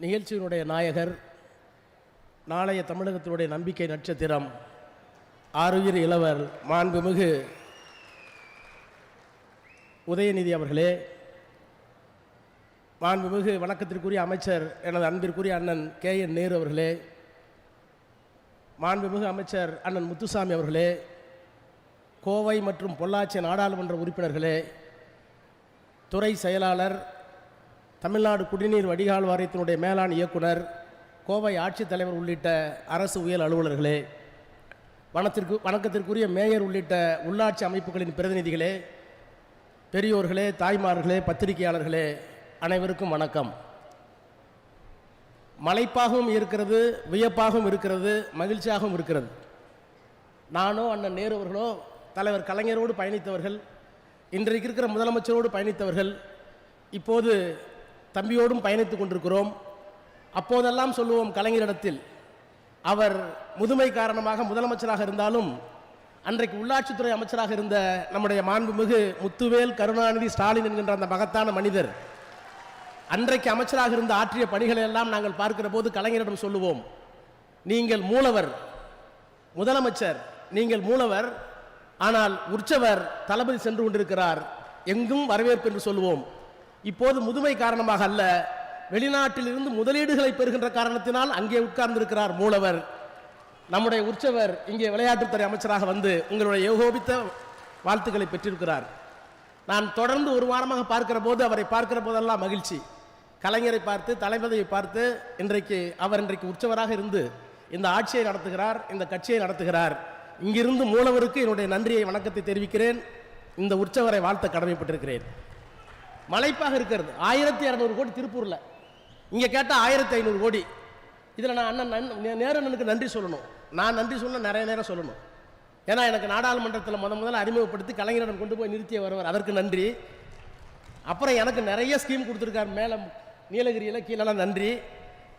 நிகழ்ச்சியினுடைய நாயகர் நாளைய தமிழகத்தினுடைய நம்பிக்கை நட்சத்திரம் ஆருயிர் இளவர் மாண்புமிகு உதயநிதி அவர்களே மாண்புமிகு வணக்கத்திற்குரிய அமைச்சர் எனது அன்பிற்குரிய அண்ணன் கே என் நேரு அவர்களே மாண்புமிகு அமைச்சர் அண்ணன் முத்துசாமி அவர்களே கோவை மற்றும் பொள்ளாச்சி நாடாளுமன்ற உறுப்பினர்களே துறை செயலாளர் தமிழ்நாடு குடிநீர் வடிகால் வாரியத்தினுடைய மேலாண் இயக்குனர் கோவை ஆட்சித்தலைவர் உள்ளிட்ட அரசு உயர் அலுவலர்களே வனத்திற்கு வணக்கத்திற்குரிய மேயர் உள்ளிட்ட உள்ளாட்சி அமைப்புகளின் பிரதிநிதிகளே பெரியோர்களே தாய்மார்களே பத்திரிகையாளர்களே அனைவருக்கும் வணக்கம். மலைப்பாகவும் இருக்கிறது வியப்பாகவும் இருக்கிறது மகிழ்ச்சியாகவும் இருக்கிறது. நானோ அண்ணன் நேரு அவர்களோ தலைவர் கலைஞரோடு பயணித்தவர்கள் இன்றைக்கு இருக்கிற முதலமைச்சரோடு பயணித்தவர்கள் இப்போது தம்பியோடும் பயணித்துக் கொண்டிருக்கிறோம். அப்போதெல்லாம் சொல்லுவோம் கலைஞரிடத்தில் அவர் முதுமை காரணமாக முதலமைச்சராக இருந்தாலும் அன்றைக்கு உள்ளாட்சித்துறை அமைச்சராக இருந்த நம்முடைய மாண்புமிகு முத்துவேல் கருணாநிதி ஸ்டாலின் என்கின்ற அந்த மகத்தான மனிதர் அன்றைக்கு அமைச்சராக இருந்த ஆற்றிய பணிகளை எல்லாம் நாங்கள் பார்க்கிற போது கலைஞரிடம் சொல்லுவோம் நீங்கள் மூலவர் முதலமைச்சர் நீங்கள் மூலவர் ஆனால் உற்சவர் தளபதி சென்று கொண்டிருக்கிறார் எங்கும் வரவேற்பு என்று சொல்லுவோம். இப்போது முதுமை காரணமாக அல்ல வெளிநாட்டிலிருந்து முதலீடுகளை பெறுகின்ற காரணத்தினால் அங்கே உட்கார்ந்திருக்கிறார் மூலவர். நம்முடைய உற்சவர் இங்கே விளையாட்டுத்துறை அமைச்சராக வந்து உங்களுடைய ஏகோபித்த வாழ்த்துக்களை பெற்றிருக்கிறார். நான் தொடர்ந்து ஒரு வாரமாக பார்க்கிற போது அவரை பார்க்கிற போதெல்லாம் மகிழ்ச்சி. கலைஞரை பார்த்து தளபதியை பார்த்து இன்றைக்கு அவர் இன்றைக்கு உற்சவராக இருந்து இந்த ஆட்சியை நடத்துகிறார் இந்த கட்சியை நடத்துகிறார். இங்கிருந்து மூலவருக்கு என்னுடைய நன்றியை வணக்கத்தை தெரிவிக்கிறேன். இந்த உற்சவரை வாழ்த்த கடமைப்பட்டிருக்கிறேன். மலைப்பாக இருக்கிறது. ஆயிரத்தி இரநூறு கோடி திருப்பூரில். இங்கே கேட்டால் ஆயிரத்தி ஐநூறு கோடி. இதில் நான் அண்ணன் நன் நே- நன்றி சொல்லணும். நான் நன்றி சொன்ன நிறைய நேரம் சொல்லணும். ஏன்னா எனக்கு நாடாளுமன்றத்தில் முத முதல்ல அறிமுகப்படுத்தி கலைஞரிடம் கொண்டு போய் நிறுத்திய வருவார் அதற்கு நன்றி. அப்புறம் எனக்கு நிறைய ஸ்கீம் கொடுத்துருக்கார். மேலே நீலகிரியில் கீழெல்லாம் நன்றி.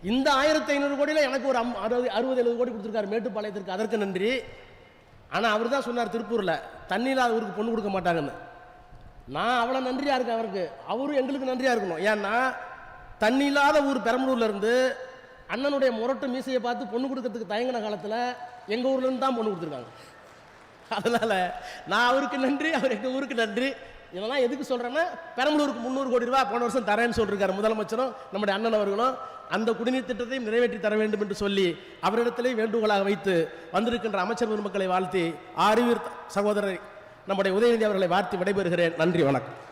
இந்த ஆயிரத்தி ஐநூறு கோடியில் எனக்கு ஒரு அம் அறுபது அறுபது எழுபது கோடி கொடுத்துருக்காரு. மேட்டுப்பாளையத்திற்கு அதற்கு நன்றி. ஆனால் அவர் தான் சொன்னார் திருப்பூரில் தண்ணி இல்லாத ஊருக்கு பொண்ணு கொடுக்க மாட்டாங்கன்னு. நான் அவ்வளோ நன்றியாக இருக்கேன் அவருக்கு. அவரும் எங்களுக்கு நன்றியாக இருக்கணும். ஏன்னா தண்ணி இல்லாத ஊர் பெரம்பலூர்லேருந்து அண்ணனுடைய முரட்டு மீசையை பார்த்து பொண்ணு கொடுக்கறதுக்கு தயங்கின காலத்தில் எங்கள் ஊர்லேருந்து தான் பொண்ணு கொடுத்துருக்காங்க. அதனால் நான் அவருக்கு நன்றி அவர் எங்கள் ஊருக்கு நன்றி. இதெல்லாம் எதுக்கு சொல்கிறேன்னா பெரம்பலூருக்கு முந்நூறு கோடி ரூபா போன வருஷம் தரேன்னு சொல்லியிருக்காரு முதலமைச்சரும் நம்முடைய அண்ணன் அவர்களும். அந்த குடிநீர் திட்டத்தையும் நிறைவேற்றி தர வேண்டும் என்று சொல்லி அவரிடத்திலே வேண்டுகோளாக வைத்து வந்திருக்கின்ற அமைச்சர் பெருமக்களை வாழ்த்தி ஆரியர் சகோதரர் நம்முடைய உதயநிதி அவர்களை வாழ்த்து விடைபெறுகிறேன். நன்றி வணக்கம்.